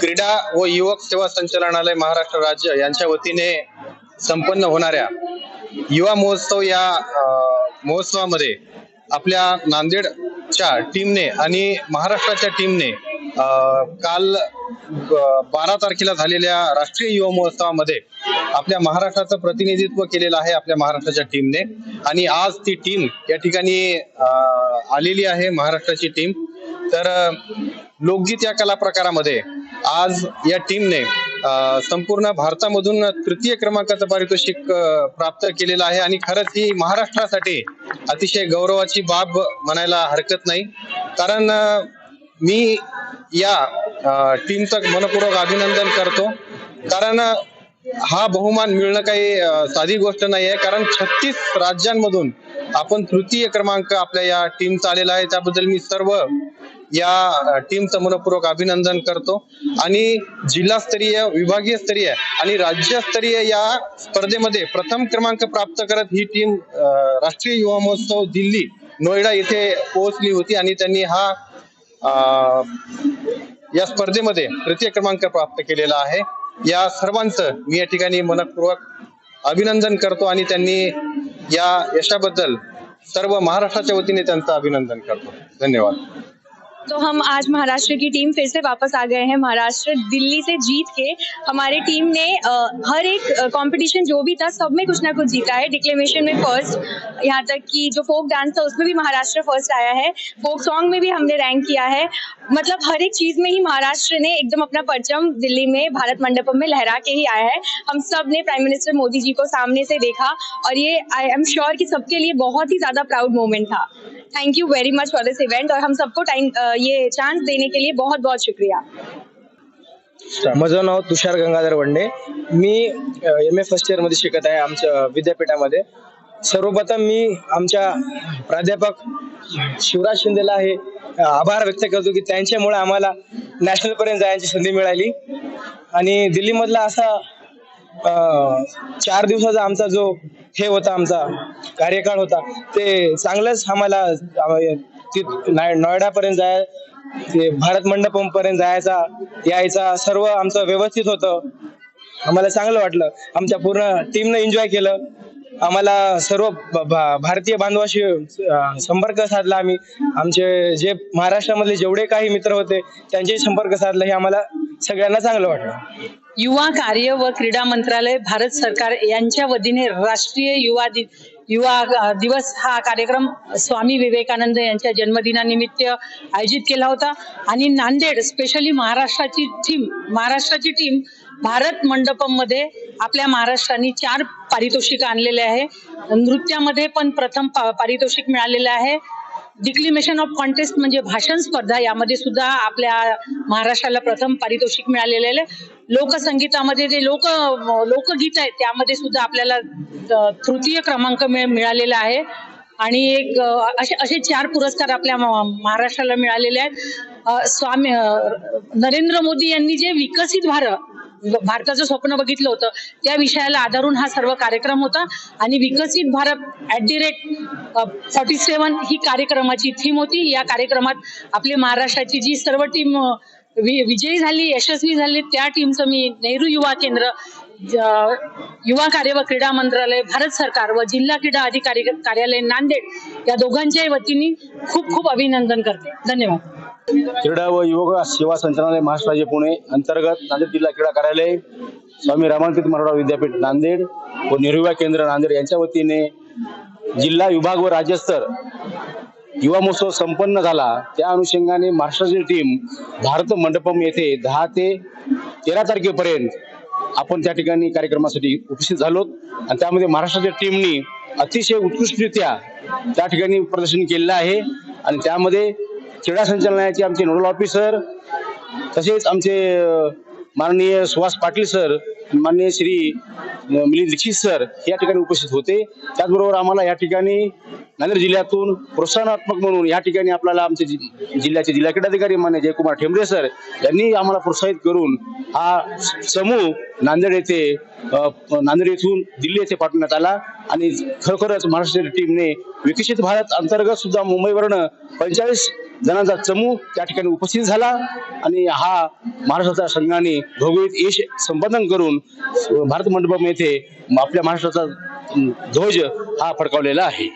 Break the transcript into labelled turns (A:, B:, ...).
A: क्रीडा व युवक सेवा संचालनालय महाराष्ट्र राज्य यांच्या वतीने संपन्न होणाऱ्या युवा महोत्सव या महोत्सवामध्ये आपल्या नांदेडच्या टीमने आणि महाराष्ट्राच्या टीमने काल ब- बारा तारखेला झालेल्या राष्ट्रीय युवा महोत्सवामध्ये आपल्या महाराष्ट्राचं प्रतिनिधित्व केलेलं आहे आपल्या महाराष्ट्राच्या टीमने. आणि आज ती टीम या ठिकाणी आलेली आहे महाराष्ट्राची टीम. तर लोकगीत या कला प्रकारामध्ये आज या टीमने संपूर्ण भारतामधून तृतीय क्रमांकाचं पारितोषिक प्राप्त केलेलं आहे आणि खरंच ही महाराष्ट्रासाठी अतिशय गौरवाची बाब म्हणायला हरकत नाही. कारण मी या टीमचं मनपूर्वक अभिनंदन करतो. कारण हा बहुमान मिळणं काही साधी गोष्ट नाही आहे कारण छत्तीस राज्यांमधून आपण तृतीय क्रमांक आपल्या या टीमचा आलेला आहे. त्याबद्दल मी सर्व या टीमचं मनपूर्वक अभिनंदन करतो. आणि जिल्हास्तरीय विभागीय स्तरीय आणि राज्यस्तरीय या स्पर्धेमध्ये प्रथम क्रमांक प्राप्त करत ही टीम राष्ट्रीय युवा महोत्सव दिल्ली नोएडा येथे पोहोचली होती आणि त्यांनी हा या स्पर्धेमध्ये तृतीय क्रमांक प्राप्त केलेला आहे. या सर्वांचं मी या ठिकाणी मनपूर्वक अभिनंदन करतो आणि त्यांनी या यशाबद्दल सर्व महाराष्ट्राच्या वतीने त्यांचं अभिनंदन करतो. धन्यवाद.
B: तो हम आज महाराष्ट्र की टीम फिर से वापस आ गए हैं। महाराष्ट्र दिल्ली से जीत के हमारी टीम ने हर एक कंपटीशन जो भी था, सब में कुछ ना कुछ जीता है। डिक्लेमेशन में फ़र्स्ट यहाँ तक कि जो फोक डांस था उसमें भी महाराष्ट्र फ़र्स्ट आया है। फोक सॉन्ग में भी हमने रैंक किया है। मतलब हर एक चीज़ में ही महाराष्ट्र ने एकदम अपना परचम दिल्ली में, भारत मंडपम में लहरा के ही आया है। हम सबने प्राइम मिनिस्टर मोदी जी को सामने से देखा और ये आई एम श्योर कि सबके लिए बहुत ही ज़्यादा प्राउड मोमेंट था। Thank you very much for this event और हम सबको टाइम ये चांस देने के लिए बहुत बहुत शुक्रिया।
C: माझं नाव तुषार गंगाधर वंडे. मी एम ए फर्स्ट इयरमध्ये शिकत आहे आमच्या विद्यापीठामध्ये. सर्वप्रथम मी आमच्या प्राध्यापक शिवराज शिंदेला हे आभार व्यक्त करतो की त्यांच्यामुळे आम्हाला नॅशनल पर्यंत जायची संधी मिळाली. आणि दिल्लीमधला असा चार दिवसाचा आमचा जो हे होता आमचा कार्यकाळ होता. ते चांगलंच आम्हाला नोएडापर्यंत जाय ते भारत मंडपम पर्यंत जायचा यायचा सर्व आमचं व्यवस्थित होतं. आम्हाला चांगलं वाटलं. आमच्या पूर्ण टीमनं एन्जॉय केलं. आम्हाला सर्व भा- भारतीय बांधवाशी संपर्क साधला आम्ही. आमचे जे महाराष्ट्रामधले जेवढे काही मित्र होते त्यांच्याशी संपर्क साधला हे आम्हाला सगळ्यांना चांगलं वाटलं.
D: युवा कार्य व क्रीडा मंत्रालय भारत सरकार यांच्या वतीने राष्ट्रीय युवा दि युवा दिवस हा कार्यक्रम स्वामी विवेकानंद यांच्या जन्मदिनानिमित्त आयोजित केला होता. आणि नांदेड स्पेशली महाराष्ट्राची टीम महाराष्ट्राची टीम भारत मंडपममध्ये आपल्या महाराष्ट्राने चार पारितोषिक आणलेले आहे. नृत्यामध्ये पण प्रथम पारितोषिक मिळालेलं आहे. डिक्लिमेशन ऑफ कॉन्टेस्ट म्हणजे भाषण स्पर्धा यामध्ये सुद्धा आपल्या महाराष्ट्राला प्रथम पारितोषिक मिळालेले आहे. लोकसंगीतामध्ये जे लोक लोकगीत आहेत त्यामध्ये सुद्धा आपल्याला तृतीय क्रमांक मिळ- मिळालेला आहे. आणि एक असे असे चार पुरस्कार आपल्या म- महाराष्ट्राला मिळालेले आहेत. स्वामी नरेंद्र मोदी यांनी जे विकसित भारत भारताचं स्वप्न बघितलं होतं. त्या विषयाला आधारून हा सर्व कार्यक्रम होता. आणि Viksit Bharat at the rate forty seven ही कार्यक्रमाची थीम होती. या कार्यक्रमात आपली महाराष्ट्राची जी सर्व टीम विजयी झाली यशस्वी झाली त्या टीमचं मी नेहरू युवा केंद्र ज- युवा कार्य व क्रीडा मंत्रालय भारत सरकार व जिल्हा क्रीडा अधिकारी कार्यालय नांदेड या दोघांच्याही वतीने खूप खूप अभिनंदन करते. धन्यवाद.
E: क्रीडा व युवक सेवा संचालनालय महाराष्ट्र राज्य पुणे अंतर्गत नांदेड जिल्हा क्रीडा कार्यालय स्वामी रामांकित मराठा विद्यापीठ नांदेड व निर्विवा केंद्र नांदेड यांच्या वतीने जिल्हा विभाग व राज्यस्तर युवा महोत्सव संपन्न झाला. त्या अनुषंगाने महाराष्ट्राची टीम भारत मंडपम येथे दहा ते तेरा तारखेपर्यंत आपण त्या ठिकाणी कार्यक्रमासाठी उपस्थित झालो. आणि त्यामध्ये महाराष्ट्राच्या टीमनी अतिशय उत्कृष्टरित्या त्या ठिकाणी प्रदर्शन केलेलं आहे. आणि त्यामध्ये क्रीडा संचालनाचे आमचे नोडल ऑफिसर तसेच आमचे माननीय सुहास पाटील सर माननीय श्री मिलिंद दीक्षित सर या ठिकाणी उपस्थित होते. त्याचबरोबर आम्हाला या ठिकाणी नांदेड जिल्ह्यातून प्रोत्साहनात्मक म्हणून या ठिकाणी आपल्याला आमचे जि- जिल्ह्याचे जिल्हा क्रीडाधिकारी मान्य जयकुमार ठेंबरे सर यांनी आम्हाला प्रोत्साहित करून हा समूह नांदेड येथे नांदेड येथून दिल्ली येथे पाठवण्यात आला आणि खरोखरच महाराष्ट्र टीमने विकसित भारत अंतर्गत सुद्धा मुंबईवरनं पंचेचाळीस जणांचा चमू त्या ठिकाणी उपस्थित झाला आणि हा महाराष्ट्राच्या संघाने भौगोलिक यश संपादन करून भारत मंडपम येथे आपल्या महाराष्ट्राचा ध्वज हा फडकावलेला आहे.